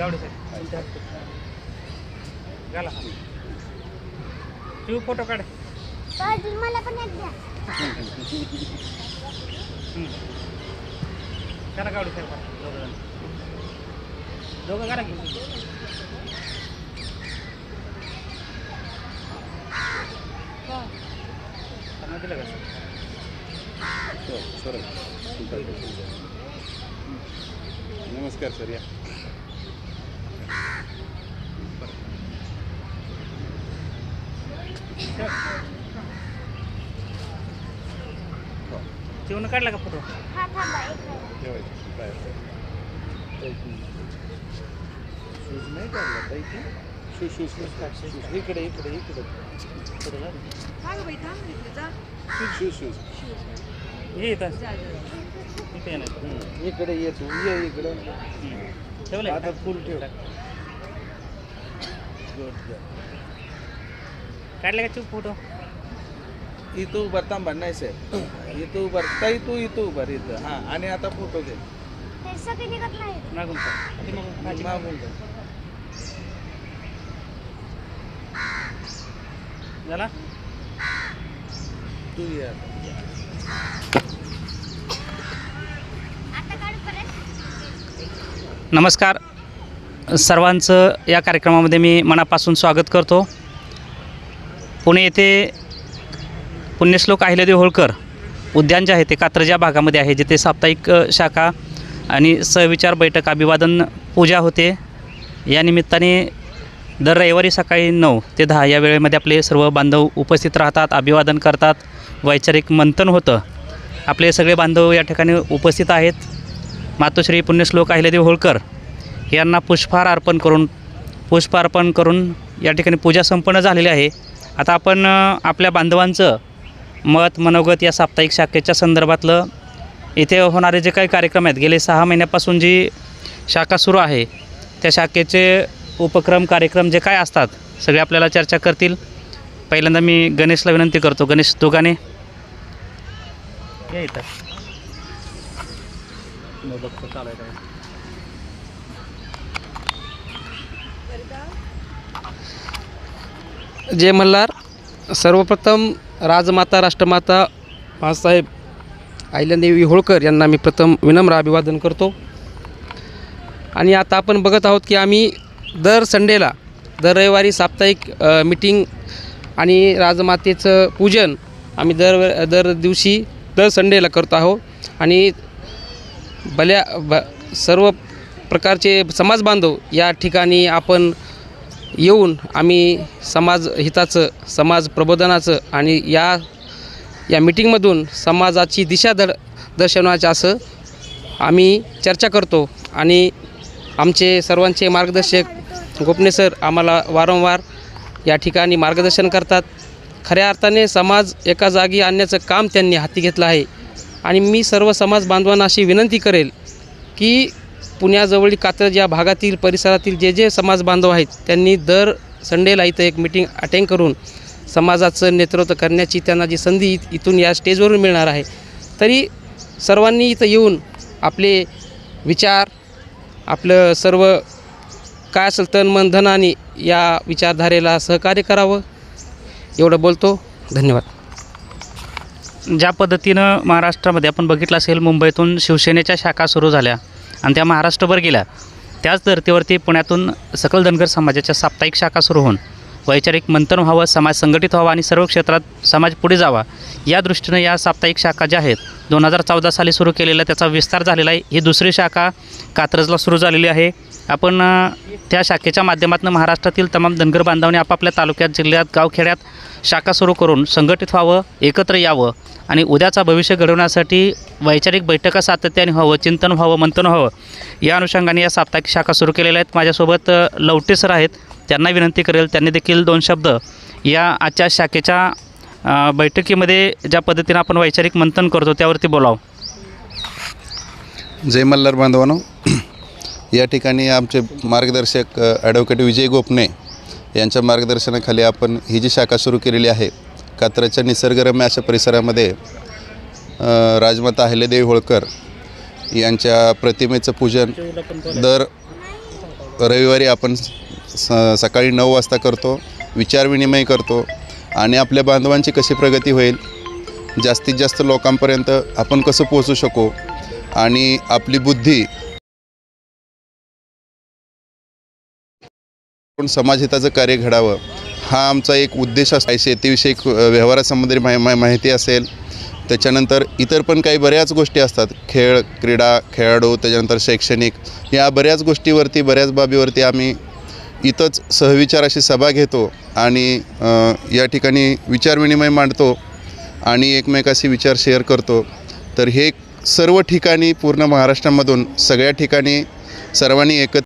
गावडे साहेब घाला तू फोटो काढ. पाहिजे मला पण एक द्या. करा गावडे साहेब दोघं जण. दोघं करा की. त्यांना दिलं का? नमस्कार सर. या. जेवण काढला का फोटो हा थांबा एक मिनिट. ठेवायचं बाहेर. शूज शूज शूज इकडे इकडे इकडे. शूज शूज हे येतं इथे. येणार हम्म. इकडे ये तू ये इकडे. ठेवलं आता फुल ठेव. गुड काढले का चूप फोटो. इथं उभार थांबा नाही साहेब इथं उभार ताई तू इथं उभार इथं. हां आणि आता फोटो घे. मागून का ते मागून खाली. मागून घे झाला? तू ये आता. आता काढू परत. नमस्कार. सर्वांचं या कार्यक्रमामध्ये मी मनापासून स्वागत करतो. पुणे येथे पुण्यश्लोक अहिल्यादेवी होळकर उद्यान जे आहे ते कात्रज या भागामध्ये आहे जिथे साप्ताहिक शाखा आणि सहविचार बैठक अभिवादन पूजा होते. या निमित्ताने दर रविवारी सकाळी नऊ ते दहा या वेळेमध्ये आपले सर्व बांधव उपस्थित राहतात अभिवादन करतात. वैचारिक मंथन होतं. आपले सगळे बांधव या ठिकाणी उपस्थित आहेत. मातोश्री पुण्यश्लोक अहिल्यादेवी होळकर यांना पुष्पहार अर्पण करून पुष्प अर्पण करून या ठिकाणी पूजा संपन्न झालेली आहे. आता आपण आपल्या बांधवांचं मत मनोगत या साप्ताहिक शाखेच्या संदर्भातलं इथे होणारे जे काही कार्यक्रम आहेत गेले सहा महिन्यापासून जी शाखा सुरू आहे त्या शाखेचे उपक्रम कार्यक्रम जे काय असतात सगळे आपल्याला चर्चा करतील. पहिल्यांदा मी गणेशला विनंती करतो. गणेश दोघाने. या इथं चालू आहे जय मल्हार. सर्वप्रथम राजमाता राष्ट्रमाता बाळासाहेब अहिल्यादेवी होळकर यांना मी प्रथम विनम्र अभिवादन करतो. आणि आता आपण बघत आहोत की आम्ही दर संडेला दर रविवारी साप्ताहिक मीटिंग आणि राजमातेचं पूजन आम्ही दर दर दिवशी दर संडेला करतो आहोत. आणि भल्या ब सर्व प्रकारचे समाज बांधव या ठिकाणी आपण येऊन आम्ही समाज हिताचं समाज प्रबोधनाचं आणि या या मिटिंगमधून समाजाची दिशा दर दर्शवण्याचं असं आम्ही चर्चा करतो आणि आमचे सर्वांचे मार्गदर्शक गोपने सर आम्हाला वारंवार या ठिकाणी मार्गदर्शन करतात. खऱ्या अर्थाने समाज एका जागी आणण्याचं काम त्यांनी हाती घेतलं आहे आणि मी सर्व समाज बांधवांना अशी विनंती करेल की पुण्याजवळील कात्रज या भागातील परिसरातील जे जे समाज बांधव आहेत त्यांनी दर संडेला इथं एक मिटिंग अटेंड करून समाजाचं नेतृत्व करण्याची त्यांना जी संधी इथून या स्टेजवरून मिळणार आहे. तरी सर्वांनी इथं येऊन आपले विचार आपलं सर्व काय असेल तन मन धनाने या विचारधारेला सहकार्य करावं एवढं बोलतो. धन्यवाद. ज्या पद्धतीनं महाराष्ट्रामध्ये आपण बघितलं असेल मुंबईतून शिवसेनेच्या शाखा सुरू झाल्या. आणि त्या महाराष्ट्रभर गेल्या. त्याच धर्तीवरती पुण्यातून सकल धनगर समाजाच्या साप्ताहिक शाखा सुरू होऊन वैचारिक मंथन व्हावं समाज संघटित व्हावा आणि सर्व क्षेत्रात समाज पुढे जावा या दृष्टीनं या साप्ताहिक शाखा ज्या आहेत दोन हजार चौदा साली सुरू केलेल्या त्याचा विस्तार झालेला आहे. ही दुसरी शाखा कात्रजला सुरू झालेली आहे. आपण त्या शाखेच्या माध्यमातून महाराष्ट्रातील तमाम धनगर बांधवांनी आपापल्या तालुक्यात जिल्ह्यात गावखेड्यात शाखा सुरू करून संघटित व्हावं एकत्र यावं आणि उद्याचा भविष्य घडवण्यासाठी वैचारिक बैठका सातत्याने व्हावं चिंतन व्हावं मंथन व्हावं या अनुषंगाने या साप्ताहिक शाखा सुरू केलेल्या आहेत. माझ्यासोबत लवटे सर आहेत. त्यांना विनंती करेल त्यांनी देखील दोन शब्द या आजच्या शाखेच्या बैठकीमध्ये ज्या पद्धतीनं आपण वैचारिक मंथन करतो त्यावरती बोलावं. जय मल्हार बांधवानो या ठिकाणी आमचे मार्गदर्शक ॲडव्होकेट विजय गोपने यांच्या मार्गदर्शनाखाली आपण ही जी शाखा सुरू केलेली आहे कात्रजच्या निसर्गरम्य अशा परिसरामध्ये राजमाता अहिल्यादेवी होळकर यांच्या प्रतिमेचं पूजन दर रविवारी आपण स सकाळी नऊ वाजता करतो विचारविनिमय करतो आणि आपल्या बांधवांची कशी प्रगती होईल जास्तीत जास्त लोकांपर्यंत आपण कसं पोहोचू शकू आणि आपली बुद्धी आपण समाजहिताचं कार्य घडावं हा आमचा एक उद्देश असतो शेतीविषयक व्यवहारासंबंधी माहि मा माहिती असेल त्याच्यानंतर इतर पण काही बऱ्याच गोष्टी असतात. खेळ क्रीडा खेळाडू त्याच्यानंतर शैक्षणिक या बऱ्याच गोष्टीवरती बऱ्याच बाबीवरती आम्ही इथंच सहविचाराशी सभा घेतो आणि या ठिकाणी विचारविनिमय मांडतो आणि एकमेकाशी विचार शेअर करतो. तर हे सर्व ठिकाणी पूर्ण महाराष्ट्रामधून सगळ्या ठिकाणी सर्वांनी एकत्र